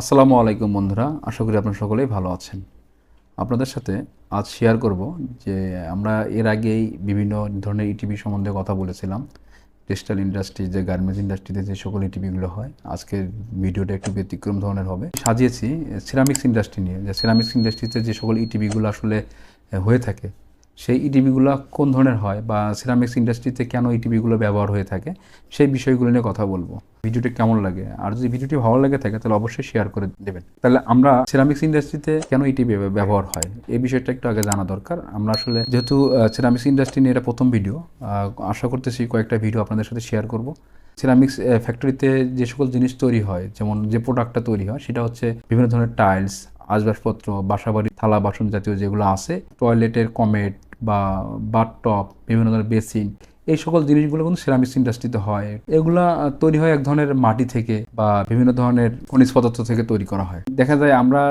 আসসালামু আলাইকুম বন্ধুরা, আশা করি আপনারা সকলেই ভালো আছেন। আপনাদের সাথে আজ শেয়ার করব যে আমরা এর আগেই বিভিন্ন ধরনের ইটিভি সম্বন্ধে কথা বলেছিলাম। টেক্সটাইল ইন্ডাস্ট্রি যে গার্মেন্টস ইন্ডাস্ট্রিতে যে সকল ইটিভিগুলো হয়, আজকের ভিডিওটা একটু ব্যতিক্রম ধরনের হবে। সাজিয়েছি সিরামিক্স ইন্ডাস্ট্রি নিয়ে। যে সিরামিক্স ইন্ডাস্ট্রিতে যে সকল ইটিভিগুলো আসলে হয়ে থাকে সেই ইটিভিগুলো কোন ধরনের হয় বা সিরামিক্স ইন্ডাস্ট্রিতে কেন ইটিভিগুলো ব্যবহার হয়ে থাকে, সেই বিষয়গুলো নিয়ে কথা বলব। ভিডিওটি কেমন লাগে? আর যদি ভিডিওটি ভালো লাগে থাকে, তাহলে অবশ্যই শেয়ার করে দেবেন। তাহলে আমরা সিরামিক্স ইন্ডাস্ট্রিতে কেন ইটিভি ব্যবহার হয়? এই বিষয়টা একটু আগে জানা দরকার। আমরা আসলে যেহেতু সিরামিক্স ইন্ডাস্ট্রি নিয়ে এটা প্রথম ভিডিও আশা করতেছি কয়েকটা ভিডিও আপনাদের সাথে শেয়ার করব। সিরামিক্স ফ্যাক্টরিতে যে সকল জিনিস তৈরি হয়, যেমন যে প্রোডাক্টটা তৈরি হয়, সেটা হচ্ছে বিভিন্ন ধরনের টাইলস আসবাবপত্র, বাসাবাড়ি, থালা, বাসন জাতীয় যেগুলো আছে টয়লেটের কমেট বা বাথটপ বিভিন্ন ধরনের বেসিন, এই সকল জিনিসগুলো কিন্তু সিরামিক্স ইন্ডাস্ট্রিতে হয়। এগুলা তৈরি হয় এক ধরনের মাটি থেকে বা বিভিন্ন ধরনের খনিজ পদার্থ থেকে তৈরি করা হয়। দেখা যায় আমরা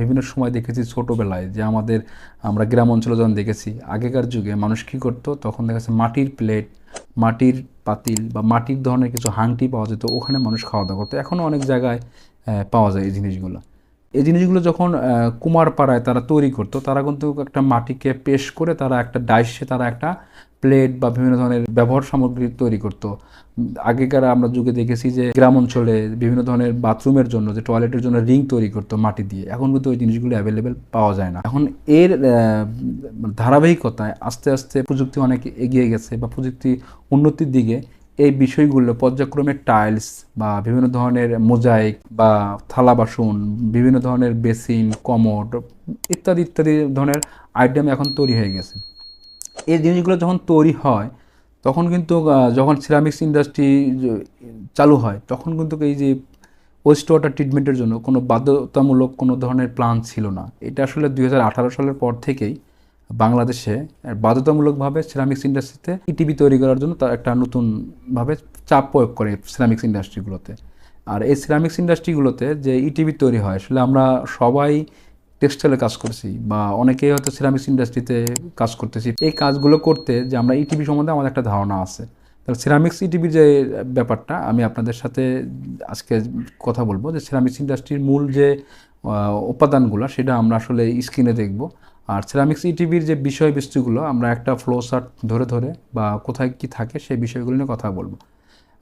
বিভিন্ন সময় দেখেছি ছোটবেলায় যে আমাদের, আমরা গ্রাম অঞ্চলে যখন দেখেছি, আগেকার যুগে মানুষ কী করতো, তখন দেখা যাচ্ছে মাটির প্লেট, মাটির পাতিল বা মাটির ধরনের কিছু হাংটি পাওয়া যেত, ওখানে মানুষ খাওয়া দাওয়া করতো। এখনও অনেক জায়গায় পাওয়া যায় এই জিনিসগুলো। এই জিনিসগুলো যখন কুমারপাড়ায় তারা তৈরি করতো, তারা কিন্তু একটা মাটিকে পেশ করে তারা একটা ডাইসে তারা একটা প্লেট বা বিভিন্ন ধরনের ব্যবহার সামগ্রী তৈরি করতো। আগেকার আমরা যুগে দেখেছি যে গ্রাম অঞ্চলে বিভিন্ন ধরনের বাথরুমের জন্য, যে টয়লেটের জন্য রিং তৈরি করতো মাটি দিয়ে। এখন কিন্তু ওই জিনিসগুলো অ্যাভেলেবেল পাওয়া যায় না। এখন এর ধারাবাহিকতায় আস্তে আস্তে প্রযুক্তি অনেক এগিয়ে গেছে বা প্রযুক্তি উন্নতির দিকে এই বিষয়গুলো পর্যায়ক্রমে টাইলস বা বিভিন্ন ধরনের মোজাইক বা থালা বাসন, বিভিন্ন ধরনের বেসিন কমোড ইত্যাদি ইত্যাদি ধরনের আইটেম এখন তৈরি হয়ে গেছে। এই জিনিসগুলো যখন তৈরি হয়, তখন কিন্তু যখন সিরামিক্স ইন্ডাস্ট্রি চালু হয়, তখন কিন্তু এই যে ওয়েস্ট ওয়াটার ট্রিটমেন্টের জন্য কোনো বাধ্যতামূলক কোনো ধরনের প্ল্যান ছিল না। এটা আসলে দু হাজার আঠারো সালের পর থেকেই বাংলাদেশে বাধ্যতামূলকভাবে সিরামিক্স ইন্ডাস্ট্রিতে ইটিভি তৈরি করার জন্য তার একটা নতুনভাবে চাপ প্রয়োগ করে সিরামিক্স ইন্ডাস্ট্রিগুলোতে আর এই সিরামিক্স ইন্ডাস্ট্রিগুলোতে যে ইটিভি তৈরি হয়, আসলে আমরা সবাই টেক্সটাইলে কাজ করছি বা অনেকেই হয়তো সিরামিক্স ইন্ডাস্ট্রিতে কাজ করতেছি। এই কাজগুলো করতে যে আমরা ইটিভি সম্বন্ধে আমাদের একটা ধারণা আছে। তাহলে সিরামিক্স ইটিভির যে ব্যাপারটা, আমি আপনাদের সাথে আজকে কথা বলব যে সিরামিক্স ইন্ডাস্ট্রির মূল যে উপাদানগুলো, সেটা আমরা আসলে স্ক্রিনে দেখব। আর সিরামিক্স ইটিভির যে বিষয়বস্তুগুলো, আমরা একটা ফ্লো চার্ট ধরে ধরে বা কোথায় কি থাকে সেই বিষয়গুলো নিয়ে কথা বলব।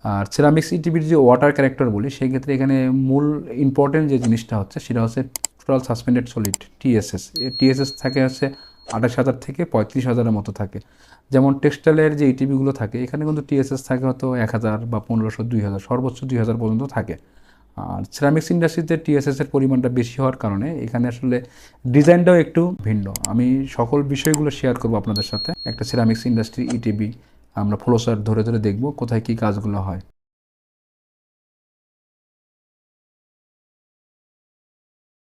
আর সিরামিক্স ইটিভির যে ওয়াটার ক্যারেক্টার বলি, সেই ক্ষেত্রে এখানে মূল ইম্পর্টেন্ট যে জিনিসটা হচ্ছে, সেটা হচ্ছে total suspended solid TSS TSS থাকে হচ্ছে আঠাশ হাজার থেকে পঁয়ত্রিশ হাজারের মতো থাকে। যেমন টেক্সটাইলের যে ইটিভিগুলো থাকে, এখানে কিন্তু টিএসএস থাকে হয়তো এক হাজার বা পনেরোশো, দুই হাজার, সর্বোচ্চ দুই হাজার পর্যন্ত থাকে। আর সিরামিক্স ইন্ডাস্ট্রিতে টিএসএস এর পরিমাণটা বেশি হওয়ার কারণে এখানে আসলে ডিজাইনটাও একটু ভিন্ন। আমি সকল বিষয়গুলো শেয়ার করব আপনাদের সাথে। একটা সিরামিক্স ইন্ডাস্ট্রি ইটিবি আমরা ফ্লোসার ধরে ধরে দেখব কোথায় কি কাজগুলো হয়।